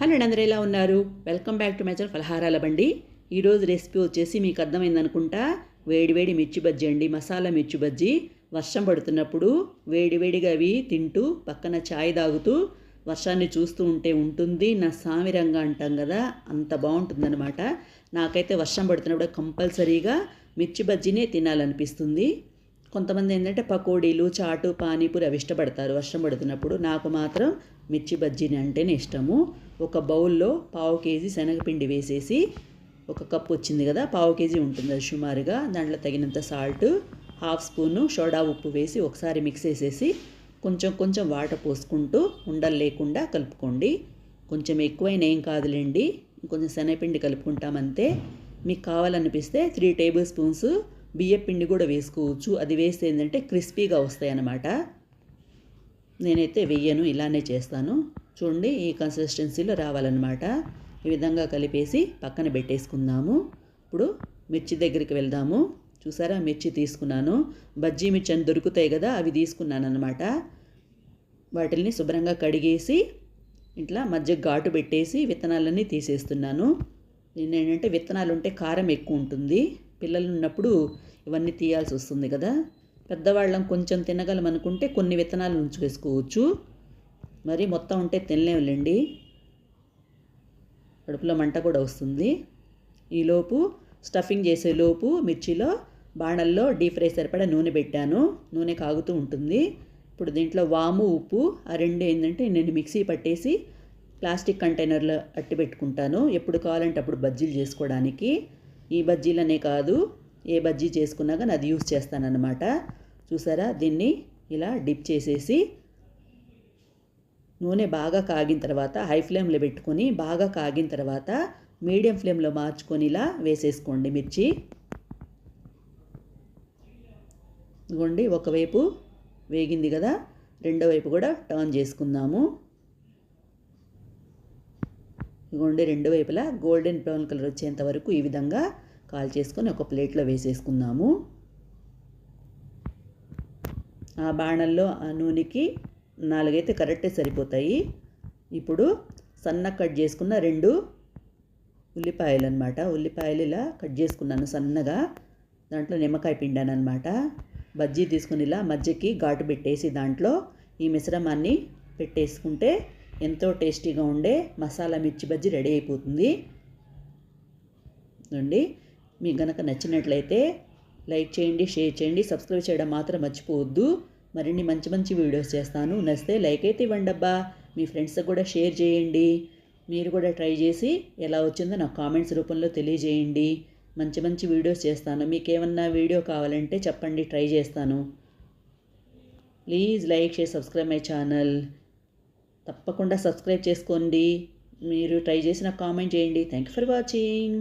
Hello అండి అందరూ ఎలా ఉన్నారు? వెల్కమ్ బ్యాక్ టు మై ఫలహారాల బండి ఈరోజు రెసిపీ వచ్చేసి మీకు అర్థమైందనుకుంటా వేడివేడి మిర్చి బజ్జీ అండి. మసాలా మిర్చి బజ్జీ. వర్షం పడుతున్నప్పుడు వేడివేడిగా అవి తింటూ పక్కన ఛాయ్ తాగుతూ వర్షాన్ని చూస్తూ ఉంటే ఉంటుంది. నా సామిరంగా అంటాం కదా అంత బాగుంటుందన్నమాట. నాకైతే వర్షం పడుతున్నప్పుడు కంపల్సరీగా మిర్చి బజ్జీనే తినాలనిపిస్తుంది. కొంతమంది ఏంటంటే పకోడీలు చాటు పానీపూరి అవి ఇష్టపడతారు. వర్షం పడుతున్నప్పుడు నాకు మాత్రం మిర్చి బజ్జీని అంటేనే ఇష్టము. ఒక బౌల్లో పావు కేజీ శనగపిండి వేసేసి ఒక కప్పు వచ్చింది కదా పావు కేజీ ఉంటుంది అది సుమారుగా. దాంట్లో తగినంత సాల్ట్ హాఫ్ స్పూను సోడా ఉప్పు వేసి ఒకసారి మిక్స్ చేసేసి కొంచెం కొంచెం వాటర్ పోసుకుంటూ ఉండలు లేకుండా కలుపుకోండి. కొంచెం ఎక్కువైన ఏం కాదులేండి కొంచెం శనగపిండి కలుపుకుంటామంతే. మీకు కావాలనిపిస్తే త్రీ టేబుల్ స్పూన్స్ బియ్యం పిండి కూడా వేసుకోవచ్చు. అది వేస్తే ఏంటంటే క్రిస్పీగా వస్తాయి అన్నమాట నేనైతే వెయ్యను ఇలానే చేస్తాను. చూడండి ఈ కన్సిస్టెన్సీలో రావాలన్నమాట. ఈ విధంగా కలిపేసి పక్కన పెట్టేసుకుందాము. ఇప్పుడు మిర్చి దగ్గరికి వెళ్దాము. చూసారా మిర్చి తీసుకున్నాను. బజ్జీ మిర్చి అని దొరుకుతాయి కదా అవి తీసుకున్నాను అనమాట వాటిని శుభ్రంగా కడిగేసి ఇట్లా మధ్య ఘాటు పెట్టేసి విత్తనాలన్నీ తీసేస్తున్నాను. ఏంటంటే విత్తనాలు ఉంటే కారం ఎక్కువ ఉంటుంది. పిల్లలు ఉన్నప్పుడు ఇవన్నీ తీయాల్సి వస్తుంది కదా. పెద్దవాళ్ళం కొంచెం తినగలం అనుకుంటే కొన్ని విత్తనాలు ఉంచుకేసుకోవచ్చు. మరి మొత్తం ఉంటే తినలేములేండి. కడుపులో మంట కూడా వస్తుంది. ఈలోపు స్టఫింగ్ చేసేలోపు మిర్చిలో బాణల్లో డీప్ ఫ్రై సరిపడా నూనె పెట్టాను. నూనె కాగుతూ ఉంటుంది. ఇప్పుడు దీంట్లో వాము ఉప్పు ఆ రెండు ఏంటంటే నేను మిక్సీ పట్టేసి ప్లాస్టిక్ కంటైనర్లో అట్టి పెట్టుకుంటాను. ఎప్పుడు కావాలంటే అప్పుడు బజ్జీలు చేసుకోవడానికి. ఈ బజ్జీలనే కాదు ఏ బజ్జీ చేసుకున్నా కానీ అది యూస్ చేస్తానన్నమాట. చూసారా? దీన్ని ఇలా డిప్ చేసేసి నూనె బాగా కాగిన తర్వాత హై ఫ్లేమ్లో పెట్టుకొని బాగా కాగిన తర్వాత మీడియం ఫ్లేమ్లో మార్చుకొని ఇలా వేసేసుకోండి మిర్చి. ఇదిగోండి ఒకవైపు వేగింది కదా రెండో వైపు కూడా టర్న్ చేసుకుందాము. ఇగోండి రెండు వైపులా గోల్డెన్ బ్రౌన్ కలర్ వచ్చేంత వరకు ఈ విధంగా కాల్ చేసుకొని ఒక ప్లేట్లో వేసేసుకుందాము. ఆ బాణల్లో ఆ నూనెకి నాలుగైతే కరెక్టే సరిపోతాయి. ఇప్పుడు సన్న కట్ చేసుకున్న రెండు ఉల్లిపాయలు అనమాట ఉల్లిపాయలు ఇలా కట్ చేసుకున్నాను సన్నగా. దాంట్లో నిమ్మకాయ పిండాను అనమాట బజ్జీ తీసుకుని ఇలా మధ్యకి ఘాటు పెట్టేసి దాంట్లో ఈ మిశ్రమాన్ని పెట్టేసుకుంటే ఎంతో టేస్టీగా ఉండే మసాలా మిర్చి బజ్జీ రెడీ అయిపోతుంది. అండి మీకు గనక నచ్చినట్లయితే లైక్ చేయండి షేర్ చేయండి సబ్స్క్రైబ్ చేయడం మాత్రం మర్చిపోవద్దు. మరిన్ని మంచి మంచి వీడియోస్ చేస్తాను. నచ్చితే లైక్ అయితే ఇవ్వండి అబ్బా. మీ ఫ్రెండ్స్కి కూడా షేర్ చేయండి. మీరు కూడా ట్రై చేసి ఎలా వచ్చిందో నాకు కామెంట్స్ రూపంలో తెలియజేయండి. మంచి మంచి వీడియోస్ చేస్తాను. మీకు ఏమన్నా వీడియో కావాలంటే చెప్పండి ట్రై చేస్తాను. Please like share subscribe my channel. తప్పకుండా సబ్స్క్రైబ్ చేసుకోండి. మీరు ట్రై చేసిన కామెంట్ చేయండి. Thank you for watching